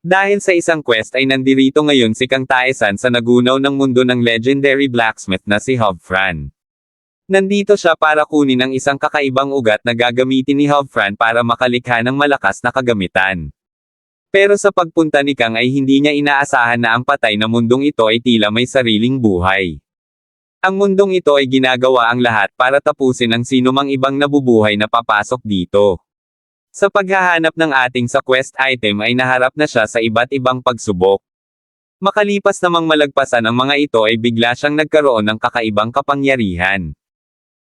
Dahil sa isang quest ay nandirito ngayon si Kang Taesan sa nagunaw ng mundo ng legendary blacksmith na si Hobfran. Nandito siya para kunin ang isang kakaibang ugat na gagamitin ni Hobfran para makalikha ng malakas na kagamitan. Pero sa pagpunta ni Kang ay hindi niya inaasahan na ang patay na mundong ito ay tila may sariling buhay. Ang mundong ito ay ginagawa ang lahat para tapusin ang sinumang ibang nabubuhay na papasok dito. Sa paghahanap ng ating sa quest item ay naharap na siya sa iba't ibang pagsubok. Makalipas namang malagpasan ang mga ito ay bigla siyang nagkaroon ng kakaibang kapangyarihan.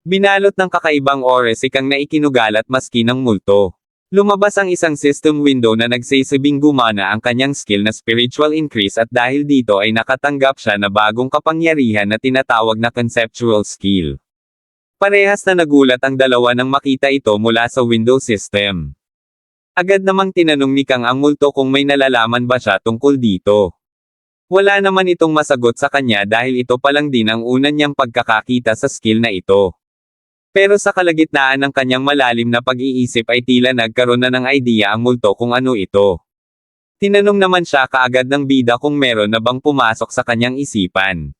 Binalot ng kakaibang ores ikang na ikinugalat maski ng multo. Lumabas ang isang system window na nagsisabing gumana ang kanyang skill na spiritual increase at dahil dito ay nakatanggap siya na bagong kapangyarihan na tinatawag na conceptual skill. Parehas na nagulat ang dalawa nang makita ito mula sa window system. Agad namang tinanong ni Kang ang multo kung may nalalaman ba siya tungkol dito. Wala naman itong masagot sa kanya dahil ito pa lang din ang una niyang pagkakakita sa skill na ito. Pero sa kalagitnaan ng kanyang malalim na pag-iisip ay tila nagkaroon na ng idea ang multo kung ano ito. Tinanong naman siya kaagad ng bida kung meron na bang pumasok sa kanyang isipan.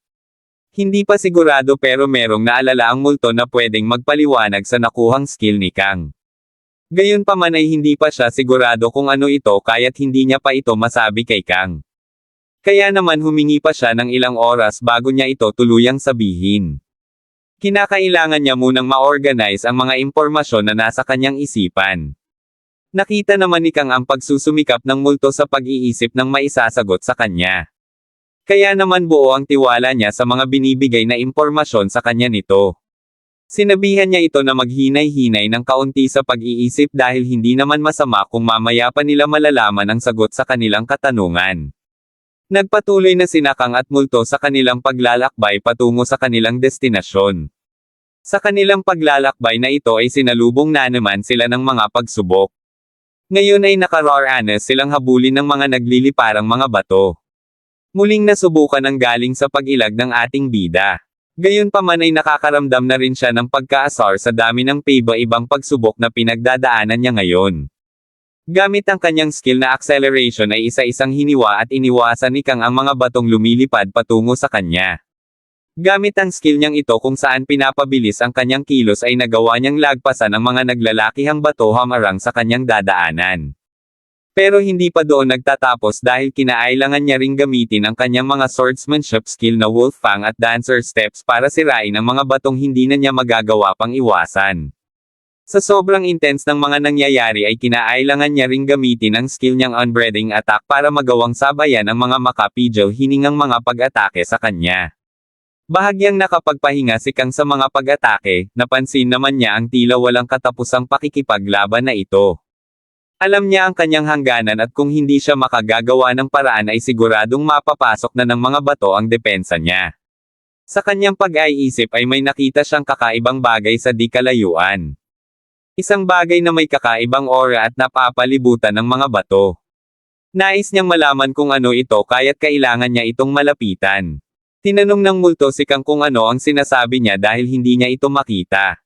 Hindi pa sigurado pero merong naalala ang multo na pwedeng magpaliwanag sa nakuhang skill ni Kang. Gayunpaman ay hindi pa siya sigurado kung ano ito kaya't hindi niya pa ito masabi kay Kang. Kaya naman humingi pa siya ng ilang oras bago niya ito tuluyang sabihin. Kinakailangan niya munang ma-organize ang mga impormasyon na nasa kanyang isipan. Nakita naman ni Kang ang pagsusumikap ng multo sa pag-iisip ng maisasagot sa kanya. Kaya naman buo ang tiwala niya sa mga binibigay na impormasyon sa kanya nito. Sinabihan niya ito na maghinay-hinay ng kaunti sa pag-iisip dahil hindi naman masama kung mamaya pa nila malalaman ang sagot sa kanilang katanungan. Nagpatuloy na sinakang at multo sa kanilang paglalakbay patungo sa kanilang destinasyon. Sa kanilang paglalakbay na ito ay sinalubong na naman sila ng mga pagsubok. Ngayon ay nakararanas silang habulin ng mga nagliliparang mga bato. Muling nasubukan ang galing sa pag-ilag ng ating bida. Gayunpaman ay nakakaramdam na rin siya ng pagkaasar sa dami ng paiba-ibang pagsubok na pinagdadaanan niya ngayon. Gamit ang kanyang skill na acceleration ay isa-isang hiniwa at iniwasan ni Kang ang mga batong lumilipad patungo sa kanya. Gamit ang skill niyang ito kung saan pinapabilis ang kanyang kilos ay nagawa niyang lagpasan ang mga naglalakihang bato hamarang sa kanyang dadaanan. Pero hindi pa doon nagtatapos dahil kinailangan niya ring gamitin ang kanyang mga swordsmanship skill na Wolf Fang at Dancer Steps para sirain ang mga batong hindi na niya magagawa pang iwasan. Sa sobrang intense ng mga nangyayari ay kinailangan niya ring gamitin ang skill niyang Unbreathing Attack para magawang sabayan ang mga makapidyo hiningang mga pag-atake sa kanya. Bahagyang nakapagpahinga si Kang sa mga pag-atake, napansin naman niya ang tila walang katapusang pakikipaglaban na ito. Alam niya ang kanyang hangganan at kung hindi siya makagagawa ng paraan ay siguradong mapapasok na ng mga bato ang depensa niya. Sa kanyang pag-aiisip ay may nakita siyang kakaibang bagay sa di kalayuan. Isang bagay na may kakaibang aura at napapalibutan ng mga bato. Nais niyang malaman kung ano ito kaya't kailangan niya itong malapitan. Tinanong ng multo si Kang kung ano ang sinasabi niya dahil hindi niya ito makita.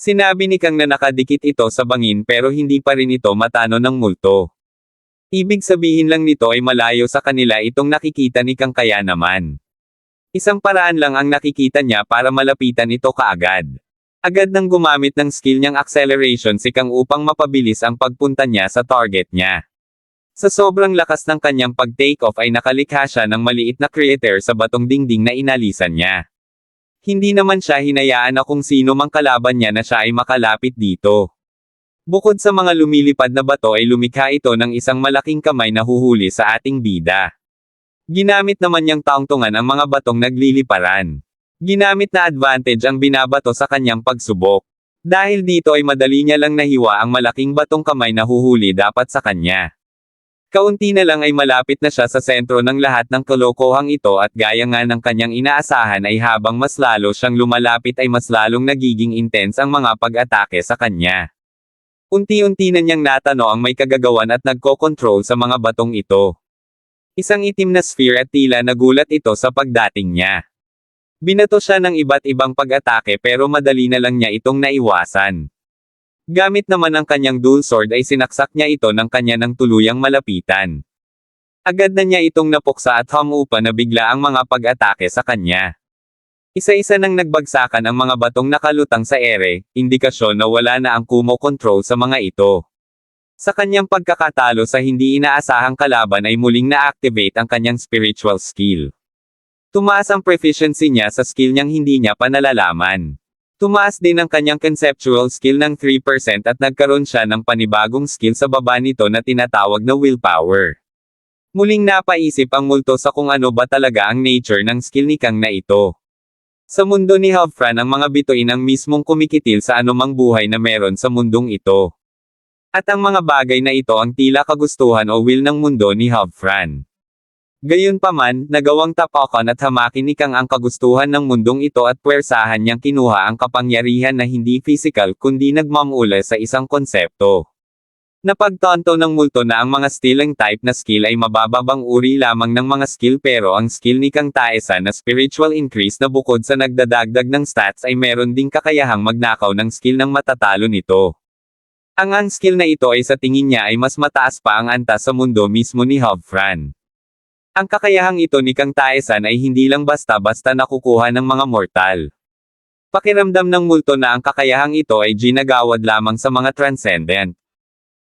Sinabi ni Kang na nakadikit ito sa bangin pero hindi pa rin ito matano ng multo. Ibig sabihin lang nito ay malayo sa kanila itong nakikita ni Kang kaya naman. Isang paraan lang ang nakikita niya para malapitan ito kaagad. Agad nang gumamit ng skill niyang acceleration si Kang upang mapabilis ang pagpunta niya sa target niya. Sa sobrang lakas ng kanyang pag-take off ay nakalikha siya ng maliit na crater sa batong dingding na inalisan niya. Hindi naman siya hinayaan na kung sino mang kalaban niya na siya ay makalapit dito. Bukod sa mga lumilipad na bato ay lumikha ito ng isang malaking kamay na huhuli sa ating bida. Ginamit naman niyang taungtungan ang mga batong nagliliparan. Ginamit na advantage ang binabato sa kanyang pagsubok. Dahil dito ay madali niya lang nahiwa ang malaking batong kamay na huhuli dapat sa kanya. Kaunti na lang ay malapit na siya sa sentro ng lahat ng kalokohang ito at gaya nga ng kanyang inaasahan ay habang mas lalo siyang lumalapit ay mas lalong nagiging intense ang mga pag-atake sa kanya. Unti-unti na niyang natano ang may kagagawan at nagko-control sa mga batong ito. Isang itim na sphere at tila nagulat ito sa pagdating niya. Binato siya ng iba't ibang pag-atake pero madali na lang niya itong naiwasan. Gamit naman ang kanyang dual sword ay sinaksak niya ito ng kanya ng tuluyang malapitan. Agad na niya itong napuksa at humupa na bigla ang mga pag-atake sa kanya. Isa-isa nang nagbagsakan ang mga batong nakalutang sa ere, indikasyon na wala na ang Kumo control sa mga ito. Sa kanyang pagkakatalo sa hindi inaasahang kalaban ay muling na-activate ang kanyang spiritual skill. Tumaas ang proficiency niya sa skill niyang hindi niya pa nalalaman. Tumaas din ang kanyang conceptual skill ng 3% at nagkaroon siya ng panibagong skill sa baba nito na tinatawag na willpower. Muling napaisip ang multo sa kung ano ba talaga ang nature ng skill ni Kang na ito. Sa mundo ni Havfran ang mga bituin ang mismong kumikitil sa anumang buhay na meron sa mundong ito. At ang mga bagay na ito ang tila kagustuhan o will ng mundo ni Havfran. Gayunpaman, nagawang tapakan at hamakin ni Kang ang kagustuhan ng mundong ito at puwersahan niyang kinuha ang kapangyarihan na hindi physical kundi nagmamula sa isang konsepto. Napagtanto ng multo na ang mga stealing type na skill ay mabababang uri lamang ng mga skill pero ang skill ni Kang Taesan na spiritual increase na bukod sa nagdadagdag ng stats ay meron ding kakayahang magnakaw ng skill ng matatalo nito. Ang ang skill na ito ay sa tingin niya ay mas mataas pa ang antas sa mundo mismo ni Havfran. Ang kakayahang ito ni Kang Taesan ay hindi lang basta-basta nakukuha ng mga mortal. Pakiramdam ng multo na ang kakayahang ito ay ginagawad lamang sa mga transcendent.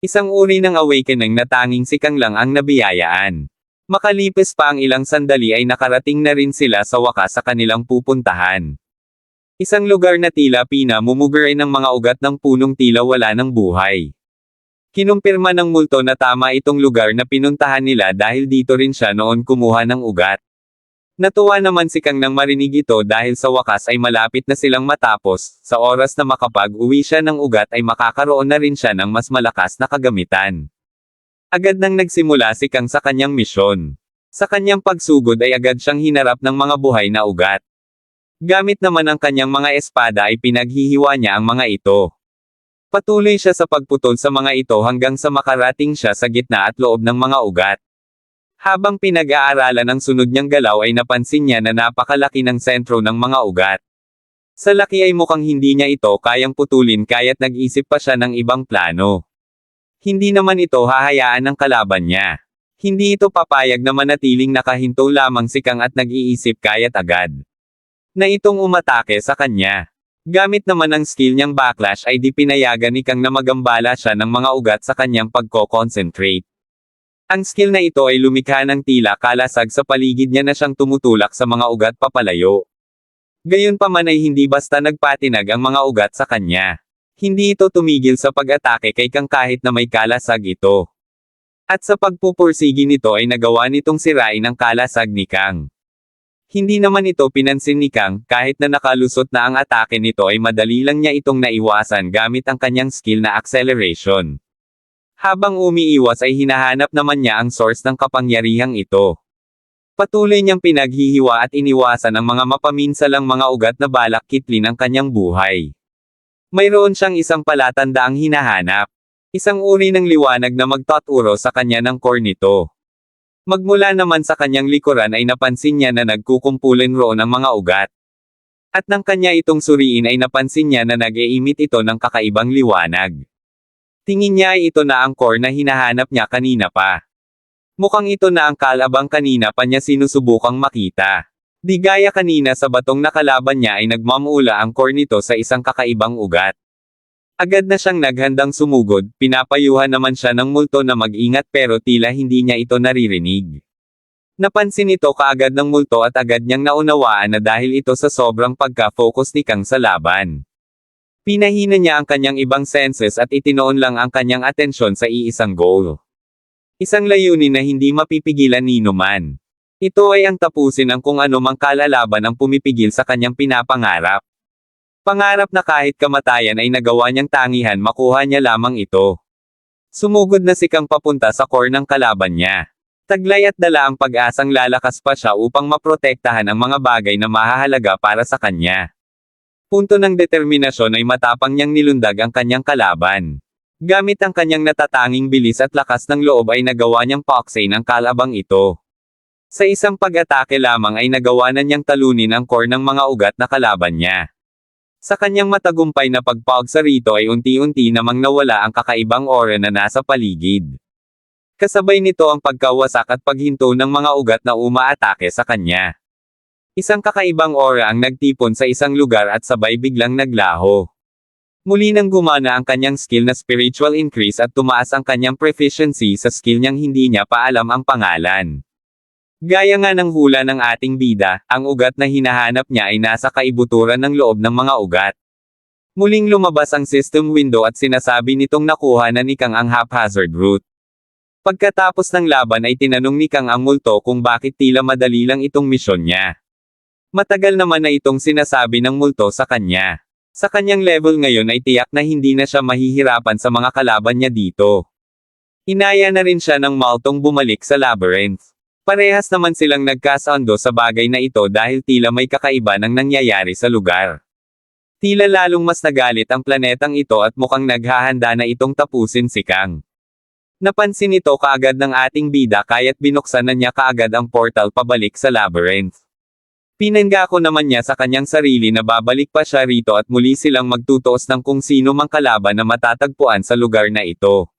Isang uri ng awakening na tanging si Kang lang ang nabiyayaan. Makalipas pa ang ilang sandali ay nakarating na rin sila sa wakas sa kanilang pupuntahan. Isang lugar na tila pinamumuguray ng mga ugat ng punong tila wala ng buhay. Kinumpirma ng multo na tama itong lugar na pinuntahan nila dahil dito rin siya noon kumuha ng ugat. Natuwa naman si Kang nang marinig ito dahil sa wakas ay malapit na silang matapos, sa oras na makapag-uwi siya ng ugat ay makakaroon na rin siya ng mas malakas na kagamitan. Agad nang nagsimula si Kang sa kanyang misyon. Sa kanyang pagsugod ay agad siyang hinarap ng mga buhay na ugat. Gamit naman ang kanyang mga espada ay pinaghihiwa niya ang mga ito. Patuloy siya sa pagputol sa mga ito hanggang sa makarating siya sa gitna at loob ng mga ugat. Habang pinag-aaralan ang sunod niyang galaw ay napansin niya na napakalaki ng sentro ng mga ugat. Sa laki ay mukhang hindi niya ito kayang putulin kaya't nag-isip pa siya ng ibang plano. Hindi naman ito hahayaan ng kalaban niya. Hindi ito papayag na manatiling nakahinto lamang si Kang at nag-iisip kaya't agad. Na itong umatake sa kanya. Gamit naman ang skill niyang backlash ay di pinayagan ni Kang na magambala siya ng mga ugat sa kanyang pagko-concentrate. Ang skill na ito ay lumikha ng tila kalasag sa paligid niya na siyang tumutulak sa mga ugat papalayo. Gayunpaman ay hindi basta nagpatinag ang mga ugat sa kanya. Hindi ito tumigil sa pag-atake kay Kang kahit na may kalasag ito. At sa pagpupursigi nito ay nagawa nitong sirain ang kalasag ni Kang. Hindi naman ito pinansin ni Kang, kahit na nakalusot na ang atake nito ay madali lang niya itong naiwasan gamit ang kanyang skill na acceleration. Habang umiiwas ay hinahanap naman niya ang source ng kapangyarihang ito. Patuloy niyang pinaghihiwa at iniwasan ang mga mapaminsalang mga ugat na balak kitlin ang kanyang buhay. Mayroon siyang isang palatandaang hinahanap. Isang uri ng liwanag na magtaturo sa kanya ng core nito. Magmula naman sa kanyang likuran ay napansin niya na nagkukumpulin roon ang mga ugat. At nang kanya itong suriin ay napansin niya na nag-eemit ito ng kakaibang liwanag. Tingin niya ay ito na ang core na hinahanap niya kanina pa. Mukhang ito na ang kalabang kanina pa niya sinusubukang makita. Di gaya kanina sa batong nakalaban niya ay nagmamula ang core nito sa isang kakaibang ugat. Agad na siyang naghandang sumugod, pinapayuhan naman siya ng multo na mag-ingat pero tila hindi niya ito naririnig. Napansin ito kaagad ng multo at agad niyang naunawaan na dahil ito sa sobrang pagka-focus ni Kang sa laban. Pinahina niya ang kanyang ibang senses at itinoon lang ang kanyang atensyon sa iisang goal. Isang layunin na hindi mapipigilan ni man. Ito ay ang tapusin ng kung ano mang kalalaban ang pumipigil sa kanyang pinapangarap. Pangarap na kahit kamatayan ay nagawa niyang tangihan makuha niya lamang ito. Sumugod na si Kang papunta sa core ng kalaban niya. Taglay at dala ang pag-asang lalakas pa siya upang maprotektahan ang mga bagay na mahahalaga para sa kanya. Punto ng determinasyon ay matapang niyang nilundag ang kanyang kalaban. Gamit ang kanyang natatanging bilis at lakas ng loob ay nagawa niyang paksay ng kalabang ito. Sa isang pag-atake lamang ay nagawa na niyang talunin ang core ng mga ugat na kalaban niya. Sa kanyang matagumpay na pagpagsa rito ay unti-unti namang nawala ang kakaibang aura na nasa paligid. Kasabay nito ang pagkawasak at paghinto ng mga ugat na umaatake sa kanya. Isang kakaibang aura ang nagtipon sa isang lugar at sabay biglang naglaho. Muli nang gumana ang kanyang skill na spiritual increase at tumaas ang kanyang proficiency sa skill niyang hindi niya pa alam ang pangalan. Gaya nga ng hula ng ating bida, ang ugat na hinahanap niya ay nasa kaibuturan ng loob ng mga ugat. Muling lumabas ang system window at sinasabi nitong nakuha na ni Kang ang haphazard route. Pagkatapos ng laban ay tinanong ni Kang ang multo kung bakit tila madali lang itong misyon niya. Matagal naman na itong sinasabi ng multo sa kanya. Sa kanyang level ngayon ay tiyak na hindi na siya mahihirapan sa mga kalaban niya dito. Inaya na rin siya ng Maltong bumalik sa labyrinth. Parehas naman silang nagkasaundo sa bagay na ito dahil tila may kakaiba ng nangyayari sa lugar. Tila lalong mas nagalit ang planetang ito at mukhang naghahanda na itong tapusin si Kang. Napansin ito kaagad ng ating bida kaya't binuksan na niya kaagad ang portal pabalik sa labyrinth. Pinangako naman niya sa kanyang sarili na babalik pa siya rito at muli silang magtutuos ng kung sino mang kalaban na matatagpuan sa lugar na ito.